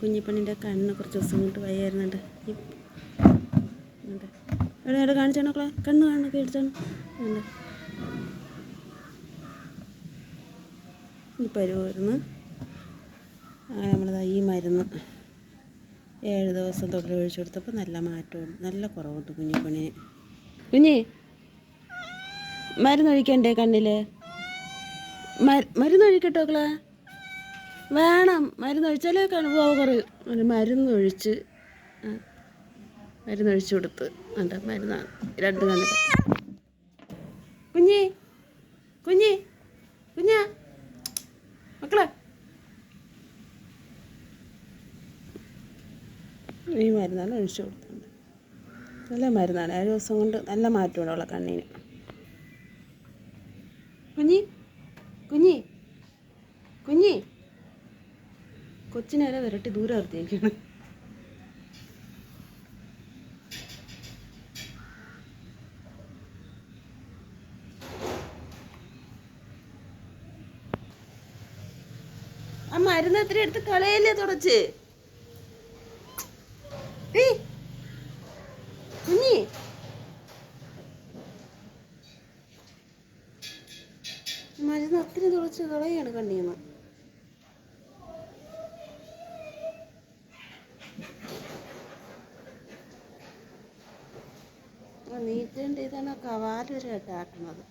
കുഞ്ഞിപ്പണ്ണിന്റെ കണ്ണ് കുറച്ച് ദിവസം കൊണ്ട് വയ്യായിരുന്നുണ്ട്. എവിടെ എവിടെ കാണിച്ചാണോ മക്കളെ? കണ്ണ് കാണുന്ന കേടിച്ചാണ് ഉണ്ട് ഈ പരുവായിരുന്നു നമ്മളത് ഈ മരുന്ന്. ഏഴ് ദിവസം തൊട്ട് ഒഴിച്ചു കൊടുത്തപ്പോൾ നല്ല മാറ്റമുണ്ട് നല്ല കുറവുണ്ട് കുഞ്ഞിപ്പണി കുഞ്ഞി മരുന്നൊഴിക്കണ്ടേ കണ്ണിൽ മരുന്നൊഴിക്കട്ടോ മക്കളെ? വേണം. മരുന്ന് ഒഴിച്ചാലേ കണുപോക കുറയും ഒരു മരുന്ന് ഒഴിച്ച് മരുന്ന് ഒഴിച്ചു കൊടുത്ത് ഉണ്ട് മരുന്നാണ്. രണ്ട് നല്ല കുഞ്ഞി കുഞ്ഞി കുഞ്ഞാ. മക്കളെ. ഈ മരുന്നാണ് ഒഴിച്ചു കൊടുത്തുണ്ട് നല്ല മരുന്നാണ്. ഏഴ് ദിവസം കൊണ്ട് നല്ല മാറ്റമുണ്ട് അവളെ കണ്ണിന്. കുഞ്ഞി കുഞ്ഞി കൊച്ചിനേരെ വിരട്ടി ദൂരം നിർത്തിയേക്കാണ് ആ മരുന്ന് എത്ര എടുത്ത് കളയല്ലേ തുടച്ച്? മരുന്ന് അത്രയും തുടച്ച് കളയാണ് കണ്ണീന്ന്. നീറ്റേണ്ട ഇതാണ് കവാലൊരു കേട്ടാക്കുന്നത്